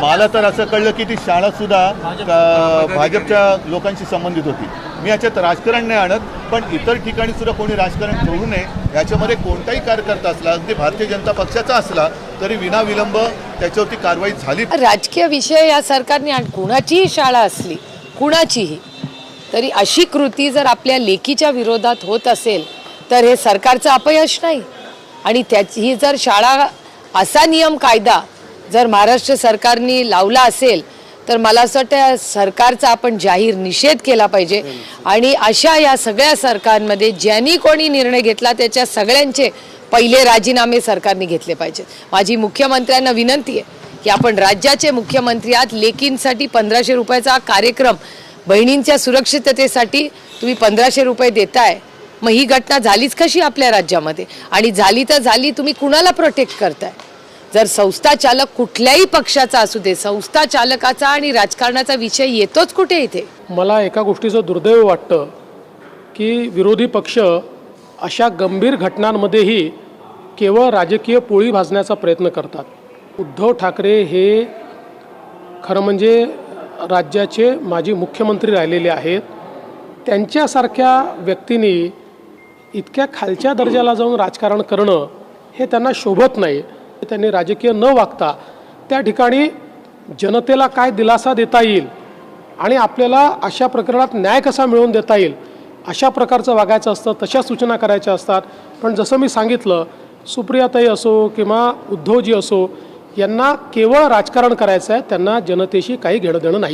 मला तर असं कळलं की ती शाळा सुद्धा भाजपच्या लोकांशी संबंधित होती. मी याच्यात राजकारण नाही आणत पण इतर ठिकाणी सुद्धा कोणी राजकारण करू नये याच्यामध्ये कोणताही कार्यकर्ता असला अगदी भारतीय जनता पक्षाचा असला तरी विनाविलंब त्याच्यावरती कारवाई झाली. राजकीय विषय या सरकारने आण- कुणाचीही शाळा असली कुणाचीही तरी अशी कृती जर आपल्या लेखीच्या विरोधात होत असेल तर हे सरकारचं अपयश नाही. आणि त्याची ही जर शाळा असा नियम कायदा जर महाराष्ट्र सरकारने लावला असेल तर मला असं वाटतं सरकारचा आपण जाहीर निषेध केला पाहिजे. आणि अशा या सगळ्या सरकारमध्ये ज्यांनी कोणी निर्णय घेतला त्याच्या सगळ्यांचे पहिले राजीनामे सरकारने घेतले पाहिजेत. माझी मुख्यमंत्र्यांना विनंती आहे की आपण राज्याचे मुख्यमंत्री आहात लेकींसाठी पंधराशे रुपयाचा कार्यक्रम बहिणींच्या सुरक्षिततेसाठी तुम्ही पंधराशे रुपये देताय. मग ही घटना झालीच कशी आपल्या राज्यामध्ये? आणि झाली तर झाली तुम्ही कुणाला प्रोटेक्ट करताय? जर संस्था चालक कुठल्याही पक्षाचा असू दे संस्था चालकाचा आणि राजकारणाचा विषय येतोच कुठे इथे? मला एका गोष्टीचं दुर्दैव वाटतं की विरोधी पक्ष अशा गंभीर घटनांमध्येही केवळ राजकीय पोळी भाजण्याचा प्रयत्न करतात. उद्धव ठाकरे हे खरं म्हणजे राज्याचे माजी मुख्यमंत्री राहिलेले आहेत. त्यांच्यासारख्या व्यक्तींनी इतक्या खालच्या दर्जाला जाऊन राजकारण करणं हे त्यांना शोभत नाही. त्यांनी राजकीय न वागता त्या ठिकाणी जनतेला काय दिलासा देता येईल आणि आपल्याला अशा प्रकरणात न्याय कसा मिळवून देता येईल अशा प्रकारचं वागायचं असतं तशा सूचना करायच्या असतात. पण जसं मी सांगितलं सुप्रियाताई असो किंवा उद्धवजी असो यांना केवळ राजकारण करायचं आहे त्यांना जनतेशी काही घेणं देणं नाही.